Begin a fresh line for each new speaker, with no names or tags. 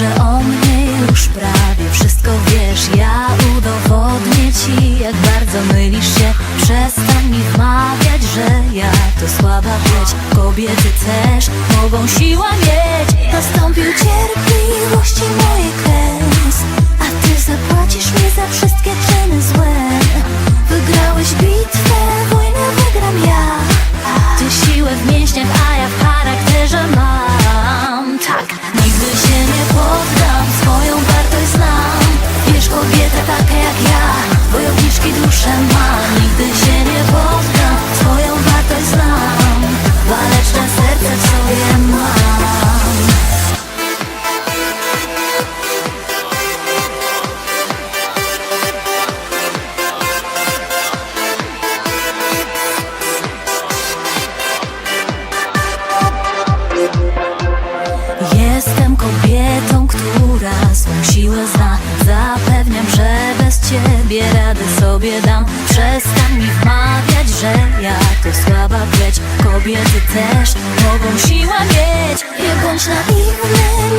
że o mnie już prawie wszystko wiesz. Ja udowodnię ci, jak bardzo mylisz się. Przestań mi wmawiać, że ja to słaba płeć Kobiety też mogą siła mieć ciebie radę sobie dam. Przestań mi wmawiać, że ja to słaba pleć Kobiety też mogą siłę mieć. Nie bądź naiwny,